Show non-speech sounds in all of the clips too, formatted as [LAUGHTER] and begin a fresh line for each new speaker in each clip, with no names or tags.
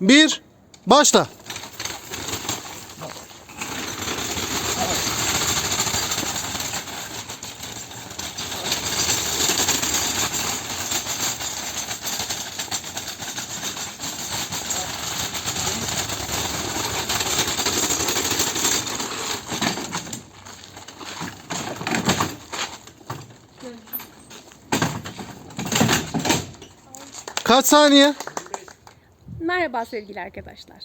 bir, başla. Kaç saniye? Merhaba sevgili arkadaşlar.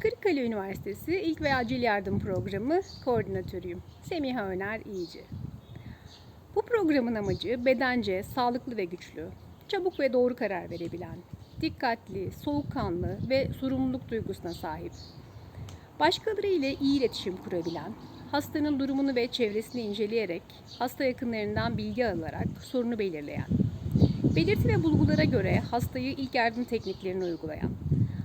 Kırıkkale Üniversitesi İlk ve Acil Yardım Programı koordinatörüyüm. Semiha Öner İyici. Bu programın amacı bedence sağlıklı ve güçlü, çabuk ve doğru karar verebilen, dikkatli, soğukkanlı ve sorumluluk duygusuna sahip, başkaları ile iyi iletişim kurabilen, hastanın durumunu ve çevresini inceleyerek, hasta yakınlarından bilgi alarak sorunu belirleyen, Belirti ve bulgulara göre hastayı ilk yardım tekniklerini uygulayan,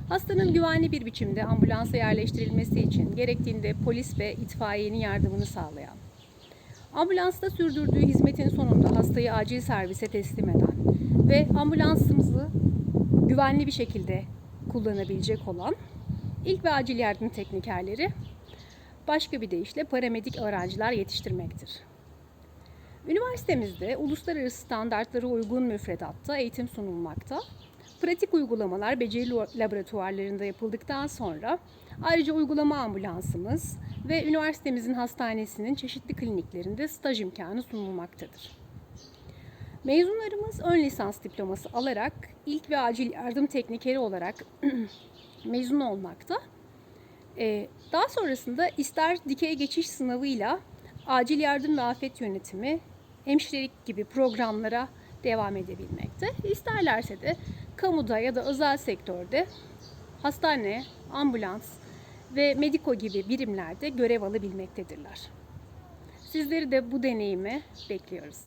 Hastanın güvenli bir biçimde ambulansa yerleştirilmesi için gerektiğinde polis ve itfaiyenin yardımını sağlayan, ambulansta sürdürdüğü hizmetin sonunda hastayı acil servise teslim eden ve ambulansımızı güvenli bir şekilde kullanabilecek olan ilk ve acil yardım teknikerleri başka bir deyişle paramedik öğrenciler yetiştirmektir. Üniversitemizde uluslararası standartlara uygun müfredatta eğitim sunulmakta Pratik uygulamalar beceri laboratuvarlarında yapıldıktan sonra ayrıca uygulama ambulansımız ve üniversitemizin hastanesinin çeşitli kliniklerinde staj imkanı sunulmaktadır. Mezunlarımız ön lisans diploması alarak ilk ve acil yardım teknikeri olarak [CLEARS THROAT] mezun olmakta. Ee, daha sonrasında ister dikey geçiş sınavıyla acil yardım ve afet yönetimi, hemşirelik gibi programlara devam edebilmekte. İsterlerse de kamuda ya da özel sektörde hastane, ambulans ve mediko gibi birimlerde görev alabilmektedirler. Sizleri de bu deneyimi bekliyoruz.